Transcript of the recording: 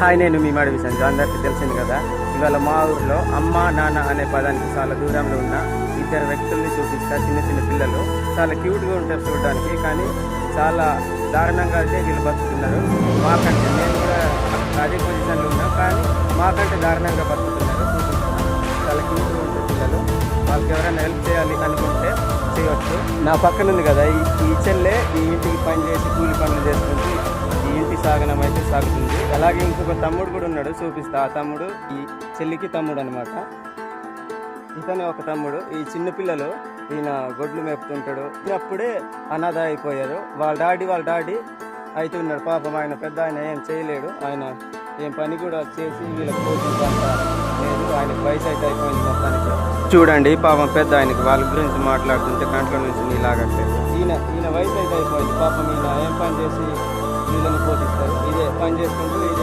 Hi నేను మీ మాడవి విశాంత్. అందరికీ తెలిసింది కదా? ఇవాళ మా ఊర్లో అమ్మ నాన్న అనే పదానికి చాలా దూరంలో ఉన్న ఇద్దరు వ్యక్తుల్ని చూపిస్తా చిన్న చిన్న పిల్లలు. చాలా క్యూట్గా ఉంటారు చూడడానికి కానీ చాలా దారుణంగా అయితే వీళ్ళు బతుకుతున్నారు. మాకంటే నేను కూడా అదే పొజిషన్లో ఉన్నా కానీ మాకంటే దారుణంగా బతుకుతున్నారు. చాలా క్యూట్గా ఉంటారు పిల్లలు. వాళ్ళకి ఎవరైనా హెల్ప్ చేయాలి అనుకుంటే చేయవచ్చు నా పక్కన ఉంది కదా ఈ చెల్లె ఈ ఇంటికి పని సాగనం అయితే సాగుతుంది. అలాగే ఇంకొక తమ్ముడు కూడా ఉన్నాడు చూపిస్తా. ఆ తమ్ముడు ఈ చెల్లికి తమ్ముడు అనమాట ఇతనే ఒక తమ్ముడు. ఈ చిన్నపిల్లలు ఈయన గొడ్లు మేపుతుంటాడు. అప్పుడే అనాథ అయిపోయారు. వాళ్ళ డాడీ వాళ్ళ డాడీ అయితే ఉన్నాడు పాపం ఆయన పెద్ద ఆయన ఏం చేయలేడు. ఆయన ఏం పని కూడా చేసి వీళ్ళకి పోషించంత లేదు. ఆయనకు వయసు అయితే అయిపోయింది మొత్తానికి. చూడండి పాపం పెద్ద ఆయనకి వాళ్ళ గురించి మాట్లాడుతుంటే కంట్లో నుంచి నీలాగట్లేదు ఈయన ఈయన వయసు అయితే అయిపోయింది. పాపం ఈయన ఏం పని చేసి వీళ్ళని పోషిస్తారు. ఇదే పని చేసుకుంటూ ఇదే